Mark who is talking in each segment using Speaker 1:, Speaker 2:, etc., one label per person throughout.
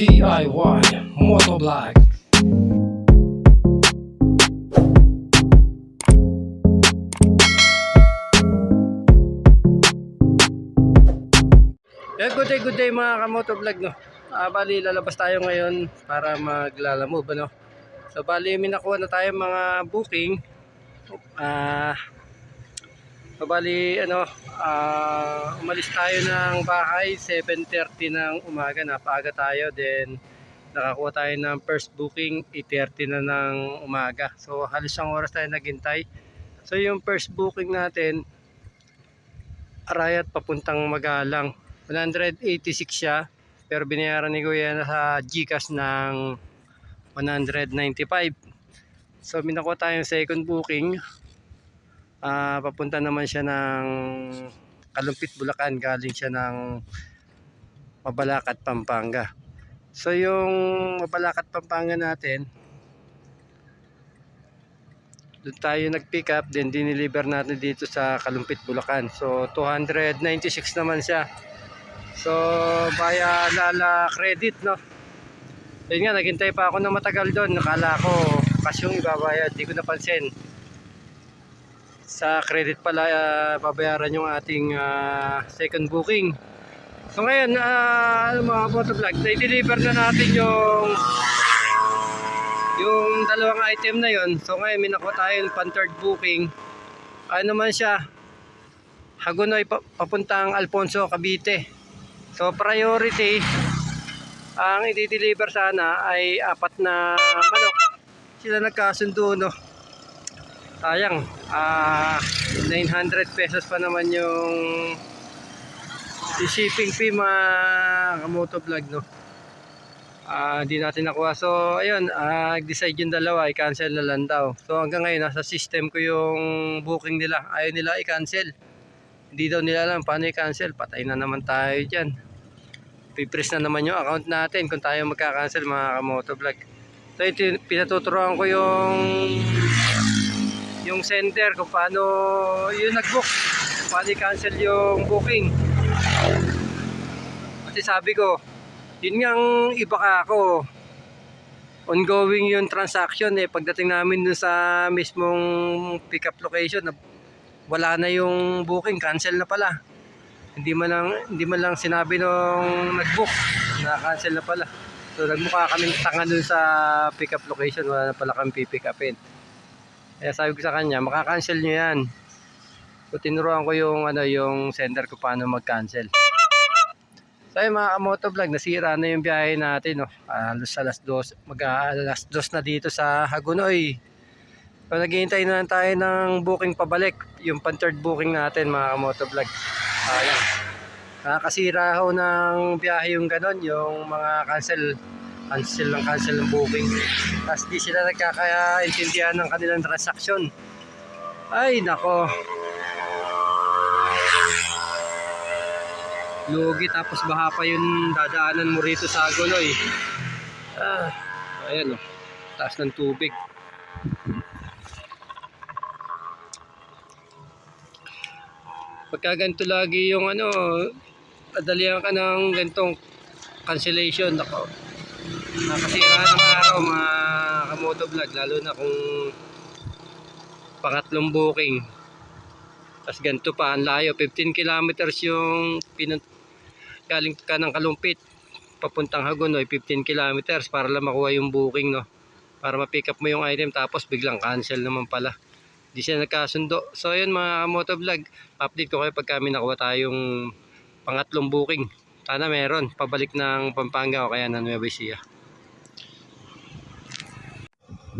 Speaker 1: DIY Motovlog Yeah, good day, good day mga kamotovlog no. Ah, bali lalabas tayo ngayon para maglalamove ano. So bali may nakuha na tayo mga booking. Ah so, bali ano, ah, umalis tayo ng bahay 7:30 ng umaga, napaaga tayo then nakakuha tayo ng first booking 8:30 na ng umaga. So halos isang oras tayo naghintay. So yung first booking natin Arayat papuntang Magalang 186 siya pero binayaran ni Kuya sa Gcash ng 195 so minakuha tayong second booking Ah, papunta naman siya ng Kalumpit, Bulacan galing siya ng Mabalacat, Pampanga so yung Mabalacat, Pampanga natin doon tayo nag-pick up then diniliver natin dito sa Kalumpit, Bulacan so 296 naman siya So, via Lala Credit, no? Yun nga, naghintay pa ako na matagal doon. Nakala ko, cash yung ibabayad. Di ko napansin. Sa credit pala, ah, babayaran yung ating ah, second booking. So ngayon, uh, mga motovlog, na-deliver na natin yung yung dalawang item na yon. So ngayon, nakuha tayo ng pan third booking. Ano naman siya? Hagonoy pa- papuntang Alfonso, Cavite. So priority ang i-deliver sana ay apat na manok. Sila nagkasundo no. Sayang, ah 900 pesos pa naman yung shipping fee mga kamoto vlog no. Ah, hindi natin nakuha. So, ayun, ah, nag-decide yung dalawa, i-cancel na lang daw. So, hanggang ngayon, nasa system ko yung booking nila. Ayaw nila i-cancel. Hindi daw nila alam paano i-cancel. Patay na naman tayo dyan. Pipres na naman yung account natin kung tayo magka-cancel mga kamoto vlog. So ito, pinatuturuan ko yung yung sender kung paano yung nag-book. Paano i-cancel yung booking. Kasi sabi ko, yun nga iba ka ako. Ongoing yung transaction eh. Pagdating namin dun sa mismong pick-up location, na- wala na yung booking, cancel na pala. Hindi man lang hindi man lang sinabi nung nag-book na cancel na pala. So nagmukha kami tanga dun sa pick-up location, wala na pala kami pipick upin. Kaya sabi ko sa kanya, maka-cancel nyo yan. So tinuruan ko yung ano yung sender ko paano mag-cancel. So ayun mga motovlog, nasira na yung biyahe natin. No? Alas alas dos, mag alas dos na dito sa Hagunoy. So naghihintay na lang tayo ng booking pabalik. Yung pan third booking natin mga motovlog. Ayan. Nakakasira ho ng biyahe yung ganon, yung mga cancel cancel ng cancel ng booking. Tapos di sila nagkakaintindihan ng kanilang transaksyon. Ay, nako. Lugi tapos baha pa yung dadaanan mo rito sa Agonoy. Ah, ayan oh. Taas ng tubig. Pagka ganito lagi yung ano, padalihan ka ng ganitong cancellation. Nako. Nakasira ng araw mga kamoto vlog. Lalo na kung pangatlong booking. Tapos ganito pa, ang layo. 15 kilometers yung pinun galing ka ng Kalumpit papuntang Hagonoy 15 kilometers para lang makuha yung booking no para ma-pick up mo yung item tapos biglang cancel naman pala di siya nagkasundo so yun mga motovlog update ko kayo pag kami nakuha tayong pangatlong booking sana meron pabalik ng Pampanga o kaya ng Nueva Ecija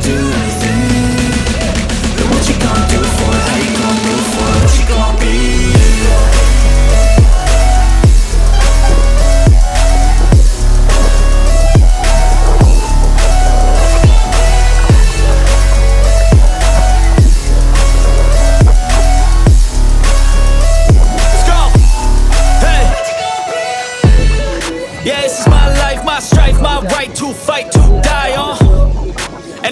Speaker 2: do? Then what you gonna do gonna? What you gonna be? Yeah, this is my life, my strife, my right to fight, to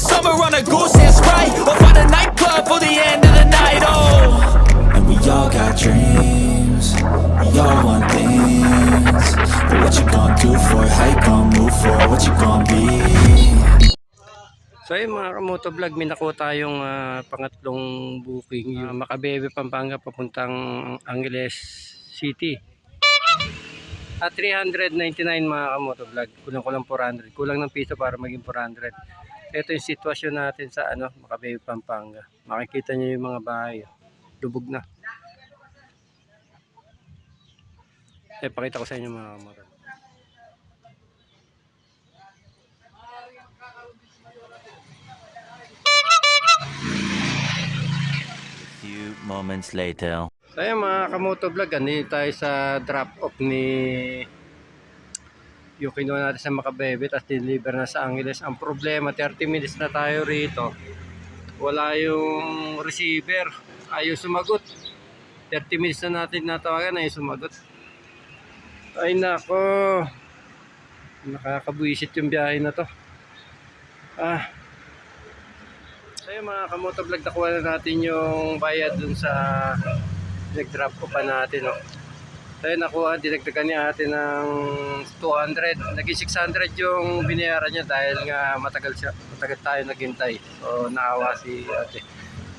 Speaker 2: The summer on a goose and Sprite, or find a nightclub for the end of the night, oh. And we all got dreams, we all want things. But what you gonna do for it, how you gonna move for it, what you gonna be?
Speaker 1: So ayun mga kamoto vlog, may nakuha tayong ah, pangatlong booking. Yung Makabebe, Pampanga, papuntang Angeles City. At 399 mga kamoto vlog. Kulang-kulang 400. Kulang ng piso para maging 400. Ito yung sitwasyon natin sa ano, Makabebe, Pampanga. Makikita nyo yung mga bahay. oh. Lubog na. Eh, pakita ko sa inyo mga kamoto.
Speaker 3: few moments later.
Speaker 1: So ayun mga kamoto vlog, andito tayo sa drop off ni yung kinuha natin sa Makabebe tapos deliver na sa Angeles. Ang problema, 30 minutes na tayo rito. Wala yung receiver. Ayaw sumagot. 30 minutes na natin natawagan, ayaw sumagot. Ay nako. Nakakabwisit yung biyahe na to. Ah. So yun mga kamoto vlog, nakuha na natin yung bayad dun sa nag-drop ko pa natin. Oh. Tayo nakuha, dinagdagan niya atin ng 200. Naging 600 yung binayaran niya dahil nga matagal siya, matagal tayo naghintay. So naawa si ate.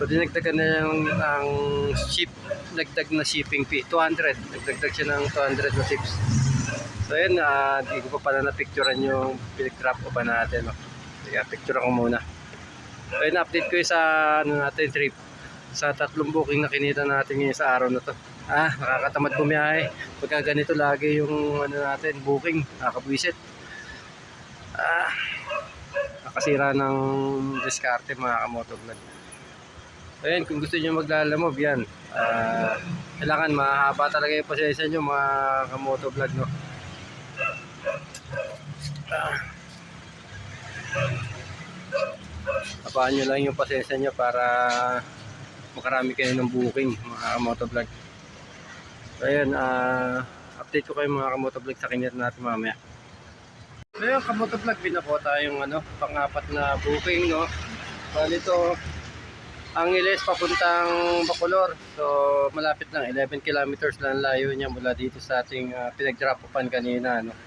Speaker 1: So dinagdagan na yung ang ship, nagdag na shipping fee, 200. Nagdagdag siya ng 200 na tips. So yun, uh, hindi ko pa pala na-picturean yung pinag-drop ko pa natin. Oh. Kaya picture ko muna. So yun, update ko yung sa ano natin, trip sa tatlong booking na kinita natin ngayon sa araw na to. Ah, nakakatamad bumiyahe. Pagka ganito lagi yung ano natin, booking, nakakabwisit. Ah, nakasira ng diskarte mga kamotovlog. So yun, kung gusto nyo maglalamove yan, ah, kailangan mahaba talaga yung pasensya nyo mga kamotovlog no. Ah, Abaan nyo lang yung pasensya nyo para makarami kayo ng booking mga kamotovlog. So ayan, ah, update ko kayo mga kamotovlog sa kinyat natin mamaya. So ayan, kamotovlog, binako tayong ano, pang-apat na booking, no? Bali ito, Angeles papuntang Bacolor. So malapit lang, 11 kilometers lang layo niya mula dito sa ating ah, pinag-drop kanina, no?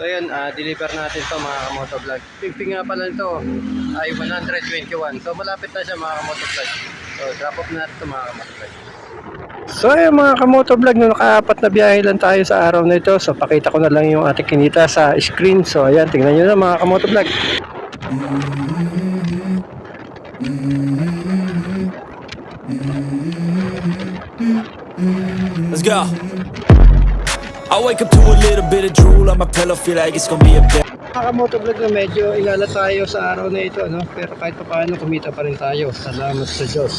Speaker 1: So ayan, ah, deliver natin to mga kamotovlog. Pingping nga pala nito ay 121. So malapit na siya mga kamotovlog. So drop off natin to mga kamotovlog. So ayan mga kamotovlog, no, nakaapat na biyahe lang tayo sa araw na ito. So pakita ko na lang yung ating kinita sa screen. So ayan, tingnan nyo na mga kamotovlog.
Speaker 2: Let's go. I wake up to a little bit of drool on my pillow, feel like it's gonna be a bad.
Speaker 1: Mga kamotovlog na medyo ilala tayo sa araw na ito, no? pero kahit pa paano kumita pa rin tayo. Salamat sa Diyos.